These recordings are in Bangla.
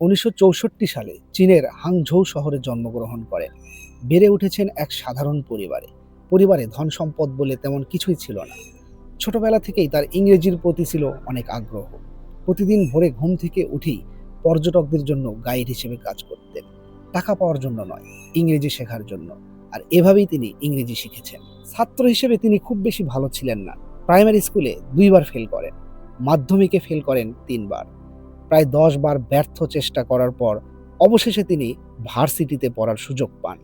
উনিশশো চৌষট্টি সালে চীনের হাংঝৌ শহরে জন্মগ্রহণ করেন। বেড়ে উঠেছেন এক সাধারণ পরিবারে। পরিবারে ধন সম্পদ বলে তেমন কিছুই ছিল না। ছোটবেলা থেকেই তার ইংরেজির প্রতি ছিল অনেক আগ্রহ। প্রতিদিন ভোরে ঘুম থেকে উঠেই পর্যটকদের জন্য গাইড হিসেবে কাজ করতেন। টাকা পাওয়ার জন্য নয়, ইংরেজি শেখার জন্য। আর এভাবেই তিনি ইংরেজি শিখেছেন। ছাত্র হিসেবে তিনি খুব বেশি ভালো ছিলেন না। প্রাইমারি স্কুলে দুইবার ফেল করেন। মাধ্যমিকে ফেল করেন তিনবার। প্রায় দশ বার ব্যর্থ চেষ্টা করার পর অবশেষে তিনি ভার্সিটিতে পড়ার সুযোগ পান।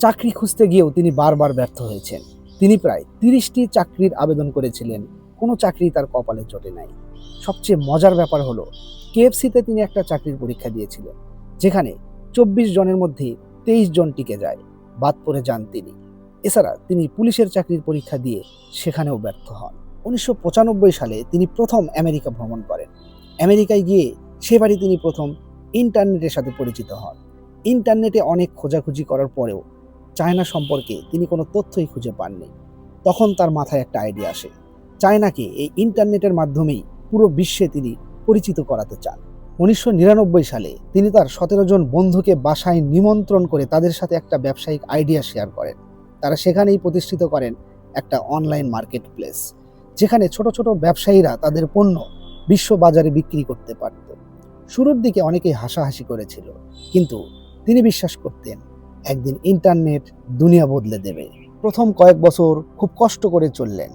চাকরি খুঁজতে গিয়েও তিনি বারবার ব্যর্থ হয়েছেন। তিনি প্রায় তিরিশটি চাকরির আবেদন করেছিলেন। কোনো চাকরি তার কপালে জোটে নাই। সবচেয়ে মজার ব্যাপার হলো, কেএফসিতে তিনি একটা চাকরির পরীক্ষা দিয়েছিলেন, যেখানে চব্বিশ জনের মধ্যে তেইশ জন টিকে যায়। বাদ পড়ে যান তিনি। এছাড়া তিনি পুলিশের চাকরির পরীক্ষা দিয়ে সেখানেও ব্যর্থ হন। উনিশশো পঁচানব্বই সালে তিনি প্রথম আমেরিকা ভ্রমণ করেন। আমেরিকায় গিয়ে সেবারই তিনি প্রথম ইন্টারনেটের সাথে পরিচিত হন। ইন্টারনেটে অনেক খোঁজাখুঁজি করার পরেও চায়না সম্পর্কে তিনি কোনো তথ্যই খুঁজে পাননি। তখন তার মাথায় একটা আইডিয়া আসে। চায়নাকে এই ইন্টারনেটের মাধ্যমেই পুরো বিশ্বে তিনি পরিচিত করাতে চান। উনিশশো নিরানব্বই সালে তিনি তার সতেরো জন বন্ধুকে বাসায় নিমন্ত্রণ করে তাদের সাথে একটা ব্যবসায়িক আইডিয়া শেয়ার করেন। তারা সেখানেই প্রতিষ্ঠিত করেন একটা অনলাইন মার্কেট প্লেস যেখানে ছোট ছোট ব্যবসায়ীরা তাদের পণ্য বিশ্ব বাজারে বিক্রি করতে পারত। শুরুর দিকে অনেকেই হাসাহাসি করেছিল, কিন্তু তিনি বিশ্বাস করতেন একদিন ইন্টারনেট দুনিয়া বদলে দেবে। প্রথম কয়েক বছর খুব কষ্ট করে চললেন।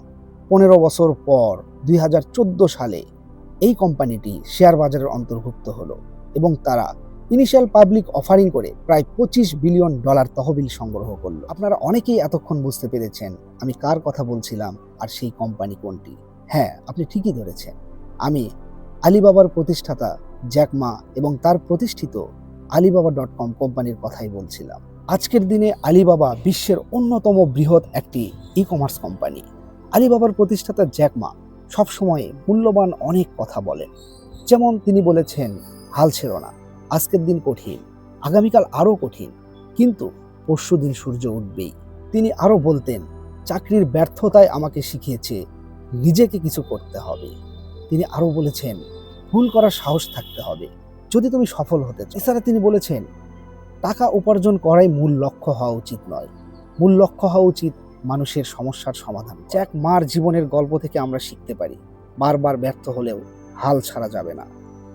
পনেরো বছর পর দু হাজার চোদ্দ সালে এই কোম্পানিটি শেয়ার বাজারের অন্তর্ভুক্ত হলো এবং তারা ইনিশিয়াল পাবলিক অফারিং করে প্রায় পঁচিশ বিলিয়ন ডলার তহবিল সংগ্রহ করল। আপনারা অনেকেই এতক্ষণ বুঝতে পেরেছেন আমি কার কথা বলছিলাম আর সেই কোম্পানি কোনটি। হ্যাঁ আপনি ঠিকই ধরেছেন। আমি আলিবাবার প্রতিষ্ঠাতা জ্যাকমা এবং তার প্রতিষ্ঠিত আলিবাবা ডট কম কোম্পানির কথাই বলছিলাম। আজকের দিনে আলিবাবা বিশ্বের অন্যতম বৃহৎ একটি ই কমার্স কোম্পানি। আলিবাবার প্রতিষ্ঠাতা জ্যাকমা সবসময় মূল্যবান অনেক কথা বলেন। যেমন তিনি বলেছেন, হাল ছেড়ো না, আজকের দিন কঠিন, আগামীকাল আরও কঠিন, কিন্তু পরশু দিন সূর্য উঠবেই। তিনি আরও বলতেন, চাকরির ব্যর্থতায় আমাকে শিখিয়েছে, নিজেকে কিছু করতে হবে। তিনি আরও বলেছেন ভুল করার সাহস থাকতে হবে। যদি তুমি সফল হতে চাও। এছাড়া তিনি বলেছেন, টাকা উপার্জন করাই মূল লক্ষ্য হওয়া উচিত নয়। মূল লক্ষ্য হওয়া উচিত মানুষের সমস্যার সমাধান। জ্যাক মার জীবনের গল্প থেকে আমরা শিখতে পারি, বারবার ব্যর্থ হলেও হাল ছাড়া যাবে না।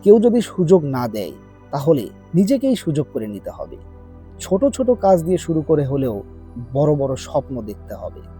কেউ যদি সুযোগ না দেয়, তাহলে নিজেকেই সুযোগ করে নিতে হবে। ছোট ছোট কাজ দিয়ে শুরু করে হলেও বড় বড় স্বপ্ন দেখতে হবে।